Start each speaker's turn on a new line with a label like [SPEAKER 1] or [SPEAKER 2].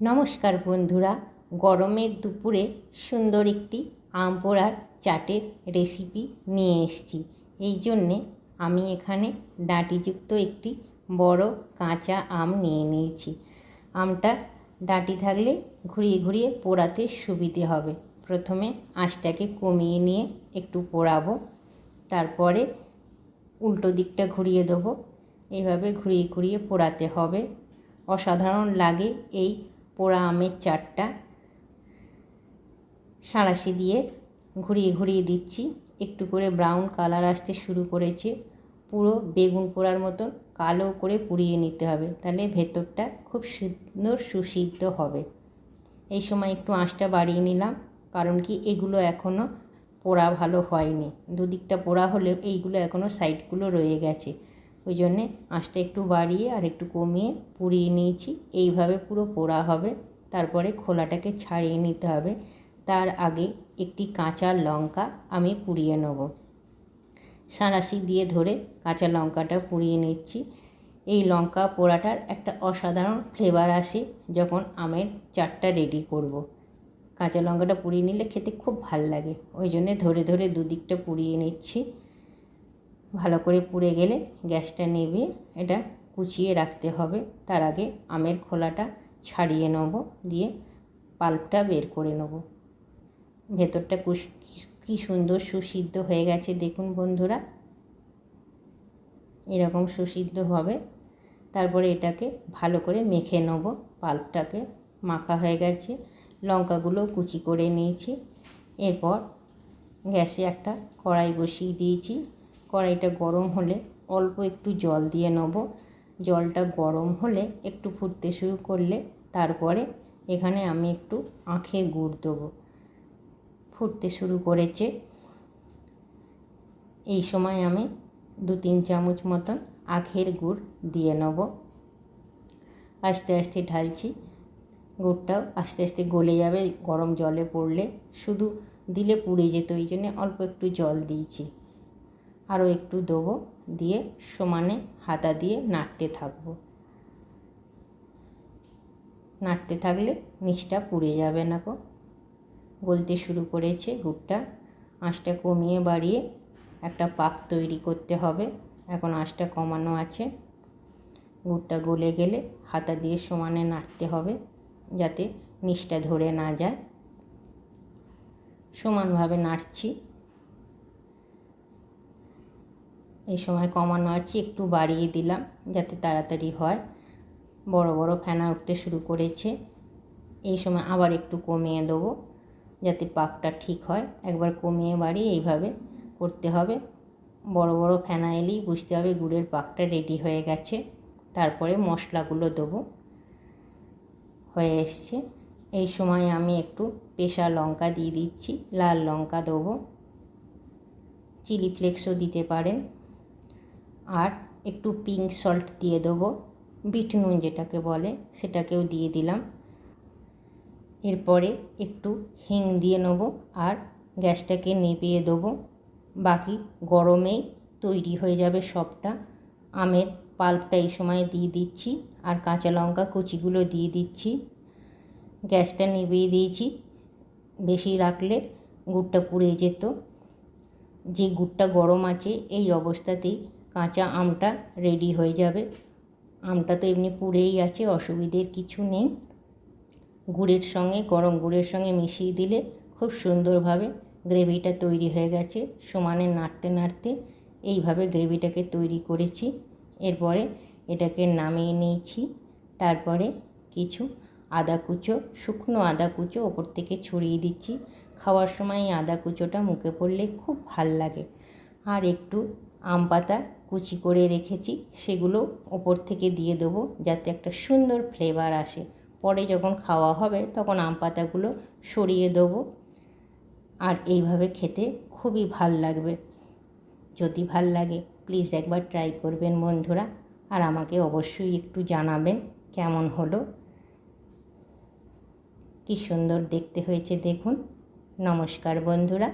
[SPEAKER 1] নমস্কার বন্ধুরা, গরমের দুপুরে সুন্দর একটি আম পোড়ার চাটের রেসিপি নিয়ে এসেছি। এই জন্যে আমি এখানে ডাঁটিযুক্ত একটি বড় কাঁচা আম নিয়ে নিয়েছি। আমটা ডাঁটি থাকলে ঘুরিয়ে ঘুরিয়ে পোড়াতে সুবিধে হবে। প্রথমে আঁচটাকে কমিয়ে নিয়ে একটু পোড়াবো। তারপরে উল্টো দিকটা ঘুরিয়ে দেবো। এইভাবে ঘুরিয়ে ঘুরিয়ে পোড়াতে হবে। অসাধারণ লাগে এই পোড়া আমের চারটা সাঁড়াশি দিয়ে ঘুরিয়ে ঘুরিয়ে দিচ্ছি। একটু করে ব্রাউন কালার আসতে শুরু করেছে। পুরো বেগুন পোড়ার মতন কালো করে পুড়িয়ে নিতে হবে। তাহলে ভেতরটা খুব সুন্দর সুসিদ্ধ হবে। এই সময় একটু আঁচটা বাড়িয়ে নিলাম, কারণ কি এগুলো এখনও পোড়া ভালো হয়নি। দুদিকটা পোড়া হলেও এইগুলো এখনও সাইডগুলো রয়ে গেছে। ওই জন্যে আঁচটা একটু বাড়িয়ে আর একটু কমিয়ে পুড়িয়ে নিয়েছি। এইভাবে পুরো পোড়া হবে। তারপরে খোলাটাকে ছাড়িয়ে নিতে হবে। তার আগে একটি কাঁচা লঙ্কা আমি পুড়িয়ে নেব। সাঁড়াশি দিয়ে ধরে কাঁচা লঙ্কাটা পুড়িয়ে নিচ্ছি। এই লঙ্কা পোড়াটার একটা অসাধারণ ফ্লেভার আসে যখন আমের চাটটা রেডি করব। কাঁচা লঙ্কাটা পুড়িয়ে নিলে খেতে খুব ভালো লাগে। ওই জন্যে ধরে ধরে দুদিকটা পুড়িয়ে নিচ্ছি। ভালো করে পুড়ে গেলে গ্যাসটা নেবে, এটা কুচিয়ে রাখতে হবে। তার আগে আমের খোলাটা ছাড়িয়ে নেব, দিয়ে পাল্পটা বের করে নেব। ভেতরটা কুশ, কী সুন্দর সুসিদ্ধ হয়ে গেছে, দেখুন বন্ধুরা। এরকম সুসিদ্ধ হবে। তারপরে এটাকে ভালো করে মেখে নেব, পাল্পটাকে মাখা হয়ে গেছে। লঙ্কাগুলো কুচি করে নিয়েছি। এরপর গ্যাসে একটা কড়াই বসিয়ে দিয়েছি। কড়াইটা গরম হলে অল্প একটু জল দিয়ে নেব। জলটা গরম হলে একটু ফুটতে শুরু করলে তারপরে এখানে আমি একটু আখের গুড় দেবো। ফুটতে শুরু করেছে। এই সময় আমি দু তিন চামচ মতন আখের গুড় দিয়ে নেব। আস্তে আস্তে ঢালছি। গুড়টাও আস্তে আস্তে গলে যাবে। গরম জলে পড়লে শুধু দিলে পুড়ে যেত ওই জন্যে অল্প একটু জল দিয়েছি। আরও একটু দেবো, দিয়ে সমানে হাতা দিয়ে নাড়তে থাকব। নাড়তে থাকলে নিচটা পুড়ে যাবে না গো। গলতে শুরু করেছে গুড়টা। আঁচটা কমিয়ে বাড়িয়ে একটা পাক তৈরি করতে হবে। এখন আঁচটা কমানো আছে। গুড়টা গলে গেলে হাতা দিয়ে সমানে নাড়তে হবে যাতে নিচটা ধরে না যায়। সমানভাবে নাড়ছি। এই সময় কমানো আছে, একটু বাড়িয়ে দিলাম যাতে তাড়াতাড়ি হয়। বড় বড় ফেনা উঠতে শুরু করেছে। এই সময় আবার একটু কমিয়ে দেবো যাতে পাকটা ঠিক হয়। একবার কমিয়ে বাড়িয়ে এইভাবে করতে হবে। বড় বড় ফেনা এলেই বুঝতে হবে গুড়ের পাকটা রেডি হয়ে গেছে। তারপরে মশলাগুলো দেবো। হয়ে এসছে। এই সময় আমি একটু পেশা লঙ্কা দিয়ে দিচ্ছি। লাল লঙ্কা দেবো। চিলি ফ্লেক্সও দিতে পারেন। আর একটু পিঙ্ক সল্ট দিয়ে দেবো। বিট নুন যেটাকে বলে, সেটাকেও দিয়ে দিলাম। এরপরে একটু হিং দিয়ে নেব আর গ্যাসটাকে নেপিয়ে দেবো। বাকি গরমেই তৈরি হয়ে যাবে সবটা। আমের পাল্পটা এই সময় দিয়ে দিচ্ছি আর কাঁচা লঙ্কা কুচিগুলো দিয়ে দিচ্ছি। গ্যাসটা নিভিয়ে দিয়েছি। বেশি রাখলে গুড়টা পুড়ে যেত। যে গুড়টা গরম আছে, এই অবস্থাতেই কাঁচা আমটা রেডি হয়ে যাবে। আমটা তো এমনি পুড়েই আছে, অসুবিধের কিছু নেই। গুড়ের সঙ্গে, গরম গুড়ের সঙ্গে মিশিয়ে দিলে খুব সুন্দরভাবে গ্রেভিটা তৈরি হয়ে গেছে, সমানে নাড়তে নাড়তে। এইভাবে গ্রেভিটাকে তৈরি করেছি। এরপরে এটাকে নামিয়ে নিয়েছি। তারপরে কিছু আদা কুচো, শুকনো আদা কুচো ওপর থেকে ছড়িয়ে দিচ্ছি। খাওয়ার সময় এই আদা কুচোটা মুখে পড়লে খুব ভালো লাগে। আর একটু আম পাতা কুচি করে রেখেছি, সেগুলো ওপর থেকে দিয়ে দেবো যাতে একটা সুন্দর ফ্লেভার আসে। পরে যখন খাওয়া হবে তখন আম পাতাগুলো সরিয়ে দেবো আর এইভাবে খেতে খুবই ভালো লাগবে। যদি ভালো লাগে প্লিজ একবার ট্রাই করবেন বন্ধুরা আর আমাকে অবশ্যই একটু জানাবেন কেমন হলো। কি সুন্দর দেখতে হয়েছে, দেখুন। নমস্কার বন্ধুরা।